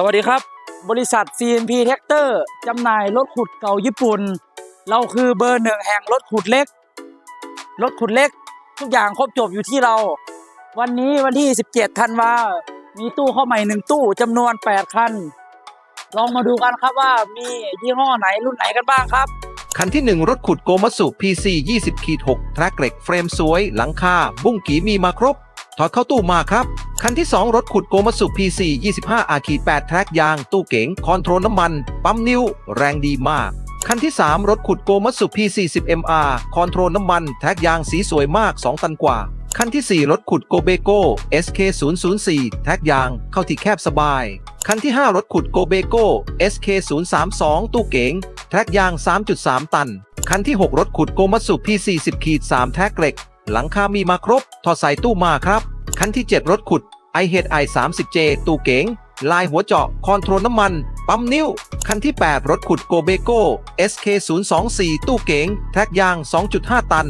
สวัสดีครับ บริษัท CNP Tractor จำหน่ายรถขุดเก่าญี่ปุ่น เราคือเบอร์หนึ่งแห่งรถขุดเล็ก รถขุดเล็ก ทุกอย่างครบจบอยู่ที่เรา วันนี้วันที่ 17ธันวา มีตู้เข้าใหม่หนึ่งตู้จำนวน 8 คัน ลองมาดูกันครับว่ามียี่ห้อไหนรุ่นไหนกันบ้างครับ คันที่ 1 รถขุดโกมัสุ PC 20ขีด6แทร็กเหล็กเฟรมสวย หลังคา บุ้งกีมีมาครบ ถอดเข้าตู้มาครับ คันที่ 2 รถขุดโกมัสุ PC 25อาขีด8แทร็กยาง ตู้เก๋ง คอนโทรลน้ำมัน ปั๊มนิ้ว แรงดีมาก คันที่ 3 รถขุดโกมัสุ P40 MR คอนโทรลน้ำมัน แท็กยางสีสวยมาก 2 ตันกว่า คันที่ 4 รถขุดโกเบโก้ SK004 แท็กยาง เข้าที่แคบสบาย คันที่ 5 รถขุดโกเบโก้ SK032 ตู้เก๋ง แท็กยาง 3.3 ตัน คันที่ 6 รถขุดโกมัตสุ P40 ขีด3แท็กเหล็ก หลังคามีมาครบ ถอดใส่ตู้มาครับ คันที่ 7 รถขุด i h e a d i 30 j ตู้เก๋ง ลายหัวเจาะ คอนโทรลน้ำมัน ปั๊มนิ้ว คันที่ 8 รถขุดโกเบโก้ SK024 ตู้เก๋ง แท็กยาง 2.5 ตัน